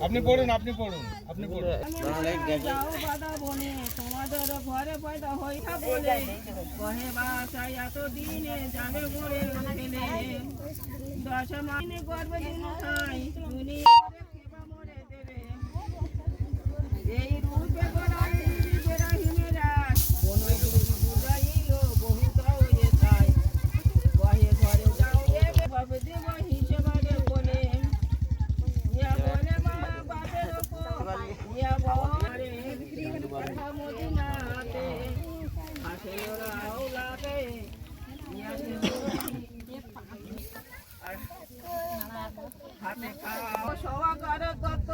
আপনি পড়ুন আপনি পড়ুন আপনি পড়ুন। তোমাদের ঘরে পয়দা হইয়া বলে কহে বাসায় এত দিনে যাবে মরে ফেলে দশ মাইনে গর্বে দিন খাই মদিনাতে আসে ওরা আউলাতে হাতে খাও সওয়া করে কত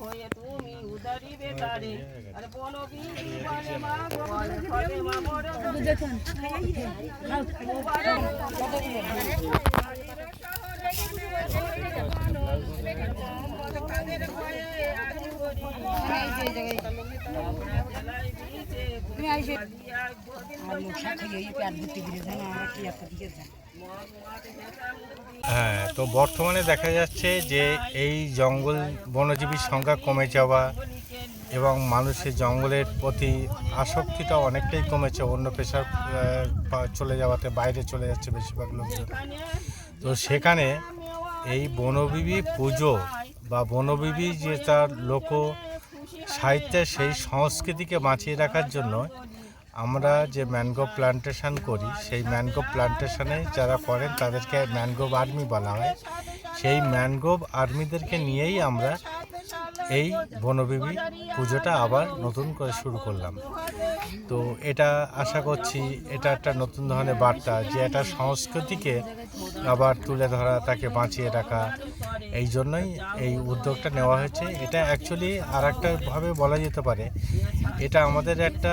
হয়ে তুমি উদারি বেতারে আর বলে মা বলে মা হ্যাঁ তো বর্তমানে দেখা যাচ্ছে যে এই জঙ্গল বনজীবীর সংখ্যা কমে যাওয়া এবং মানুষের জঙ্গলের প্রতি আসক্তিটা অনেকটাই কমেছে। অন্য পেশার চলে যাওয়াতে বাইরে চলে যাচ্ছে বেশিরভাগ লোকজন। তো সেখানে এই বনবিবি পুজো বা বনবিবি যে তার লোক সাহিত্যের সেই সংস্কৃতিকে বাঁচিয়ে রাখার জন্য আমরা যে ম্যানগ্রোভ প্লান্টেশন করি, সেই ম্যানগ্রোভ প্লান্টেশনে যারা করেন তাদেরকে ম্যানগ্রোভ আর্মি বলা হয়। সেই ম্যানগ্রোভ আর্মিদেরকে নিয়েই আমরা এই বনবিবি পুজোটা আবার নতুন করে শুরু করলাম। তো এটা আশা করছি এটা একটা নতুন ধরনের বার্তা যে একটা সংস্কৃতিকে আবার তুলে ধরা, তাকে বাঁচিয়ে রাখা, এই জন্যই এই উদ্যোগটা নেওয়া হয়েছে। এটা অ্যাকচুয়ালি আর একটাভাবে বলা যেতে পারে। এটা আমাদের একটা